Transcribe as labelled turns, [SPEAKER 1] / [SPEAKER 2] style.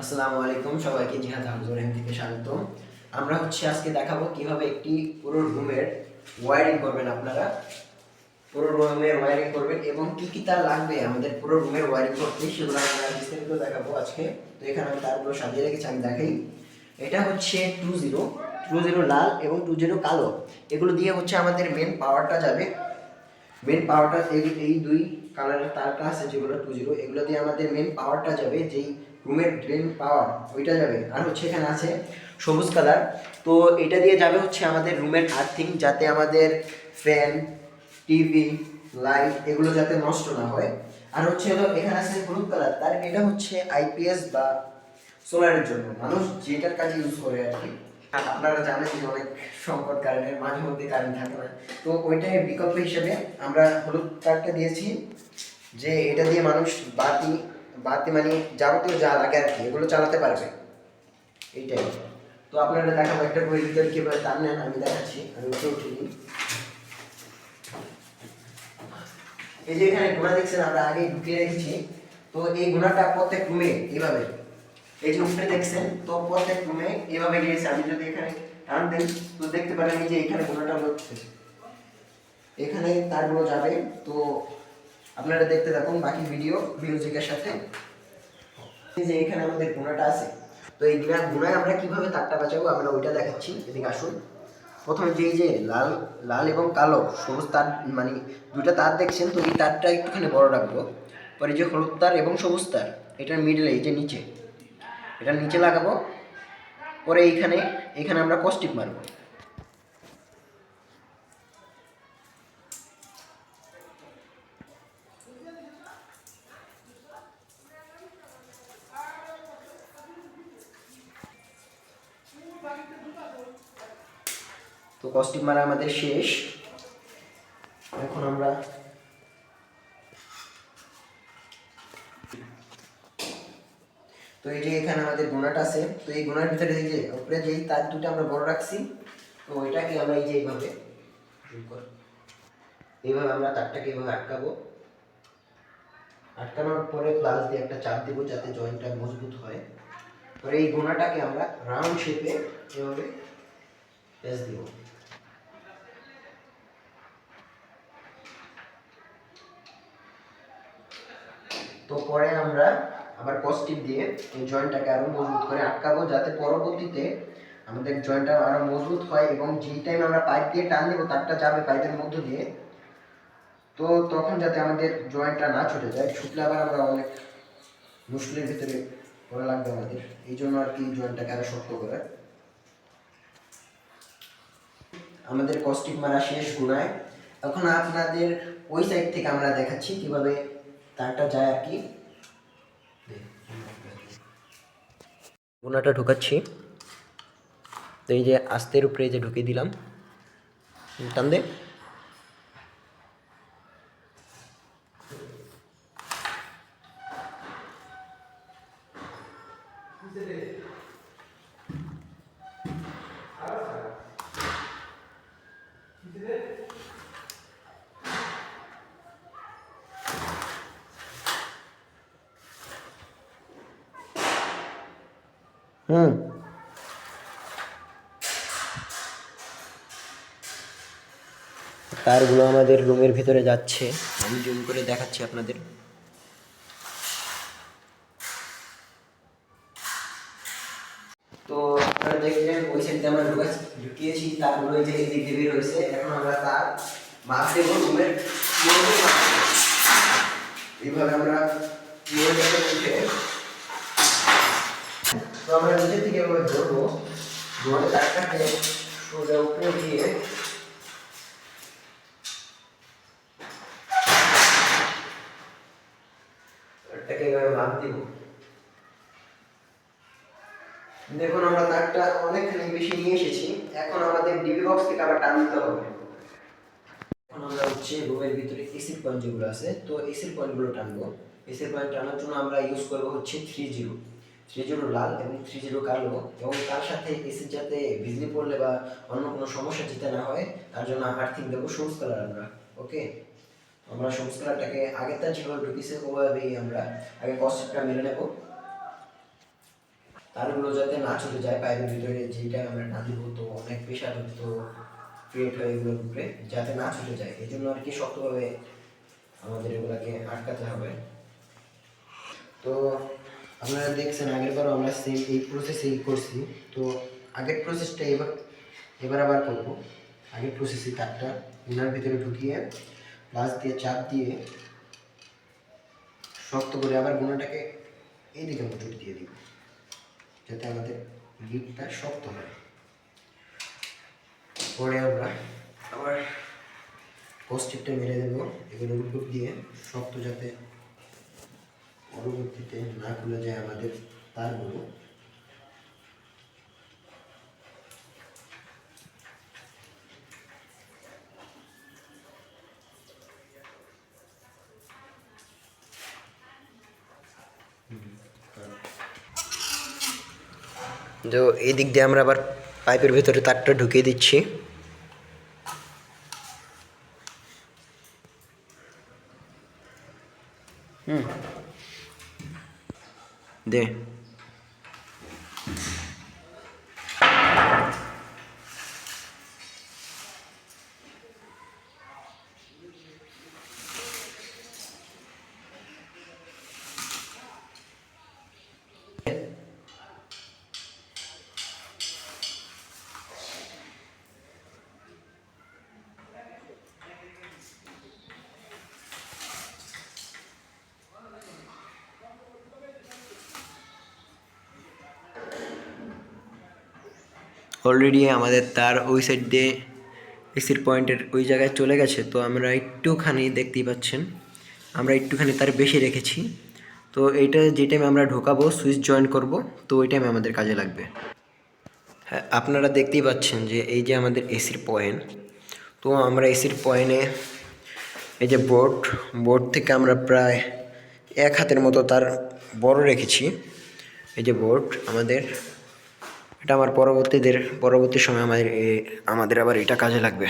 [SPEAKER 1] আসসালামু আলাইকুম, সবাইকে জিহাদ হাউজুর থেকে স্বাগত আমরা হচ্ছে আজকে দেখাবো কীভাবে একটি পুরো রুমের ওয়ারিং করবেন আপনারা। পুরো রুমের ওয়ারিং করবেন এবং কি কি তার লাগবে আমাদের পুরো রুমের ওয়ারিং করতে, সেগুলো আমরা বিস্তারিত দেখাবো আজকে। তো এখানে আমি তারগুলো সাজিয়ে রেখেছি, আমি দেখাই। এটা হচ্ছে টু জিরো টু জিরো লাল এবং টু জিরো কালো। এগুলো দিয়ে হচ্ছে আমাদের মেন পাওয়ারটা যাবে। মেন পাওয়ারটা এই দুই কালারের তারটা আছে যেগুলো টু জিরো, এগুলো দিয়ে আমাদের মেন পাওয়ারটা যাবে যেই রুমের ড্রেন পাওয়ার ওইটা যাবে। আর হচ্ছে এখানে আছে সবুজ কালার তো এটা দিয়ে যাবে হচ্ছে আমাদের রুমের আর্থিং যাতে আমাদের ফ্যান টিভি লাইট এগুলো যাতে নষ্ট না হয়। আর হচ্ছে হলো এখানে আছে হলুদ কালার তার এটা হচ্ছে আইপিএস বা সোলারের জন্য। মানুষ যেটার কাজে ইউজ করে আর কি। আপনারা জানেন যে অনেক সংকট কারেন্টের মাঝে মধ্যে কারেন্ট থাকে না। তো ওইটাই বিকল্প হিসেবে আমরা হলুদ কার্ডটা দিয়েছি। যে এটা দিয়ে মানুষ বাতি বাতি মানে যাবতীয় যা লাগে আর কি, এগুলো চালাতে পারবে। এইটাই। তো আপনারা দেখাবো একটা বই ভিতরে কীভাবে তার নেন, আমি দেখাচ্ছি, আমি উঠে উঠিনি এই যে এখানে গুণা দেখছেন, আমরা আগে ঢুকিয়ে রেখেছি। তো এই গুণাটা প্রত্যেক রুমে এইভাবে। এই যে উপরে দেখছেন, তো প্রত্যেক রুমে এভাবে গিয়েছে আমি যদি এখানে টান দেন, তো দেখতে পারেন এই যে এখানে গুণাটা হচ্ছে। এখানে তারগুলো যাবে, তো আপনারা দেখতে থাকুন বাকি ভিডিও মিউজিকের সাথে। যে এখানে আমাদের গুণাটা আছে। তো এই গুণা গুণায় আমরা কীভাবে তারটা বাঁচাবো আমরা ওইটা দেখাচ্ছি, এদিকে আসুন। প্রথমে যে এই যে লাল লাল এবং কালো, সবুজ তার মানে দুইটা তার দেখছেন, তো এই তারটা একটুখানি বড় রাখব। পরে যে হলুদ তার এবং সবুজ তার, এটার মিডলে এই যে নিচে। এটার নিচে লাগাবো। পরে এইখানে এখানে আমরা কস্টিক মারবো। তো কস্টিক মারা আমাদের শেষ। এখন আমরা তো এই যে এখানে আমাদের গুণাটা আছে, তো এই গুণার ভিতরে এই যে উপরে যেই তার দুটো আমরা বড় রাখছি, তো এটাকে আমরা এই যে এইভাবে এইভাবে আমরা তারটাকে এইভাবে আটকাবো। আটকানোর পরে প্লাস দিয়ে একটা চাপ দেবো যাতে জয়েন্টটা মজবুত হয়। পরে এই গুণাটাকে আমরা রাউন্ড শেপে এভাবে পেঁচ দিব। তো পরে আমরা আবার কস্টিপ দিয়ে এই জয়েন্টটাকে আরও মজবুত করে আটকাবো, যাতে পরবর্তীতে আমাদের জয়েন্টটা আরও মজবুত হয় এবং যেই টাইম আমরা পাইপ দিয়ে টান দেবো, তারটা যাবে পাইপের মধ্য দিয়ে। তো তখন যাতে আমাদের জয়েন্টটা না ছুটে যায়, ছুটলে আবার আমরা অনেক মুশকিলের ভিতরে করা লাগবে আমাদের। এই জন্য আর কি জয়েন্টটাকে আরও শক্ত করে। আমাদের কস্টিক মারা শেষ গুণায় এখন আপনাদের ওই সাইড থেকে আমরা দেখাচ্ছি কীভাবে তারটা যায় আর কি। গুণাটা ঢুকাচ্ছি। তো এই যে আস্তের উপরে যে ঢুকিয়ে দিলাম। টান দে। হুম তারগুলো আমাদের রুমের ভিতরে যাচ্ছে। আমি জুম করে দেখাচ্ছি আপনাদের তো আপনারা দেখলেন, ওই সাইডে আমরা ঢুকাচ্ছি, ঢুকিয়েছি তারগুলো এই যে এদিক বের হয়েছে, এখন আমরা তার মাপ দেবো রুমের মাপ। এইভাবে আমরা তো আমরা নিচে থেকে এভাবে ধরবো, ধরে তারটাকে সোজা উপরে দিয়ে তারটাকে এভাবে বাঁধ দিব দেখুন, আমরা তারটা অনেকখানি বেশি নিয়ে এসেছি। এখন আমাদের ডিবি বক্স থেকে আবার টান দিতে হবে। এখন আমরা হচ্ছে রুমের ভিতরে এসির পয়েন্ট যেগুলো আছে, তো এসির পয়েন্টগুলো টানবো। এসির পয়েন্ট টানার জন্য আমরা ইউজ করব হচ্ছে থ্রি জিরো থ্রি জিরো লাল এবং থ্রি জিরো কালো। এবং তার সাথে এসির যাতে বিজলি পড়লে বা অন্য কোনো সমস্যা যেতে না হয়, তার জন্য আর্থিং দেবো সবুজ কালার আমরা ওকে আমরা সবুজ কালারটাকে আগের তার যেভাবে ঢুকিয়েছে ওভাবেই আমরা আগে কস্টটা মেরে নেব। তারগুলো যাতে না ছুটে যায় পাইপের ভিতরে যেটা আমরা টান দিব, তো অনেক প্রেশার তো ক্রিয়েট হয় এগুলোর উপরে, যাতে না ছুটে যায়। এই জন্য আর কি শক্তভাবে আমাদের এগুলাকে আটকাতে হবে। তো আপনারা দেখছেন, আগের বারও আমরা সেম এই প্রসেসেই করছি। তো আগের প্রসেসটা এবার এবার আবার করব। আগের প্রসেসে তারটা উনার ভিতরে ঢুকিয়ে প্লাস দিয়ে চাপ দিয়ে শক্ত করে আবার গুণাটাকে এইদিকে মজুর দিয়ে দিব। যাতে আমাদের গিপটা শক্ত হয়। পরে আমরা আবার কস্টিকটা মেরে দেব। এগুলোর উপর দিয়ে শক্ত যাতে পরবর্তীতে না খুলে যায় আমাদের তারগুলো তো এই দিক দিয়ে আমরা আবার পাইপের ভিতরে তারটা ঢুকিয়ে দিচ্ছি। হুম। দে। অলরেডি আমাদের তার ওই সাইড দিয়ে এসির পয়েন্টের ওই জায়গায় চলে গেছে, তো আমরা একটুখানি দেখতেই পাচ্ছেন, আমরা একটুখানি তার বেশি রেখেছি। তো এইটা যে টাইমে আমরা ঢোকাবো সুইচ জয়েন করব, তো ওই টাইমে আমাদের কাজে লাগবে। হ্যাঁ আপনারা দেখতেই পাচ্ছেন যে এই যে আমাদের এসির পয়েন্ট তো আমরা এসির পয়েন্টে এই যে বোর্ড বোর্ড থেকে আমরা প্রায় এক হাতের মতো তার বড় রেখেছি। এই যে বোর্ড আমাদের এটা আমার পরবর্তীদের পরবর্তী সময় আমাদের আমাদের আবার এটা কাজে লাগবে।